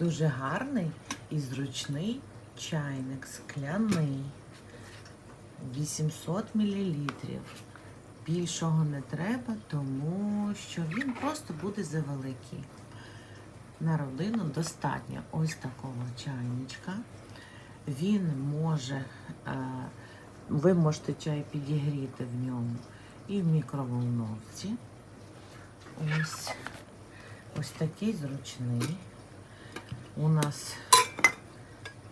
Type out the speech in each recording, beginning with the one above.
Дуже гарний і зручний чайник, скляний. 800 мл. Більшого не треба, тому що він просто буде завеликий. На родину достатньо ось такого чайничка. Він може, е, ви можете чай підігріти в ньому і в мікроволновці. Ось, ось такий зручний. У нас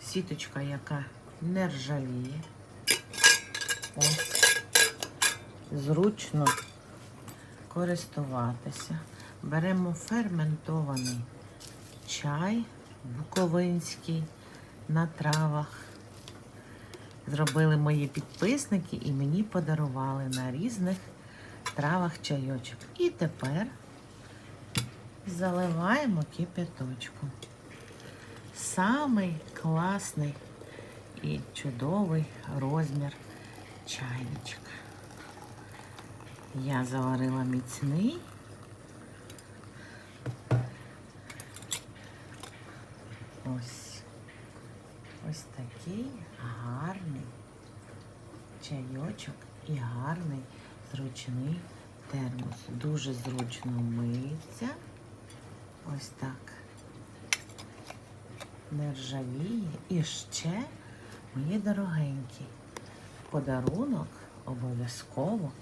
сіточка, яка не ржавіє. Ось. Зручно користуватися. Беремо ферментований чай буковинський на травах. Зробили мої підписники і мені подарували на різних травах чайочок. І тепер заливаємо кипяточку. Самий класний і чудовий розмір чайничка. Я заварила міцний. Ось. Ось такий гарний чайочок і гарний зручний термос. Дуже зручно миться. Ось так. Не ржавіє. І ще, мої дорогенькі, подарунок обов'язково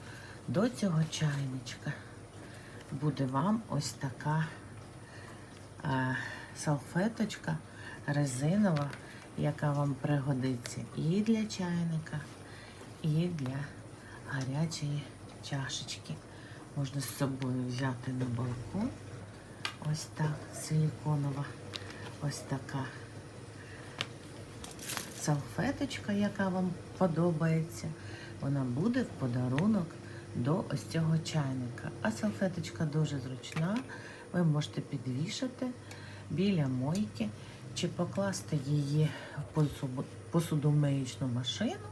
до цього чайничка буде вам ось така е, салфеточка резинова, яка вам пригодиться і для чайника, і для гарячої чашечки. Можна з собою взяти на балкон. Ось так, силіконова, ось така салфеточка, яка вам подобається. Вона буде в подарунок до ось цього чайника. А салфеточка дуже зручна. Ви можете підвішати біля мойки чи покласти її в посудомиючну машину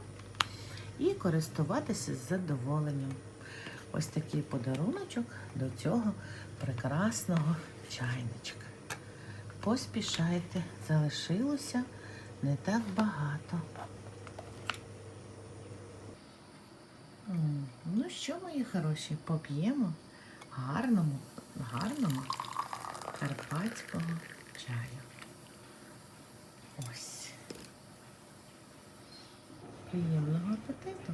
і користуватися з задоволенням. Ось такий подаруночок до цього прекрасного чайничка. Поспішайте, залишилося не так багато. Ну що, мої хороші, поп'ємо гарному, гарному карпатського чаю. Ось. Приємного апетиту!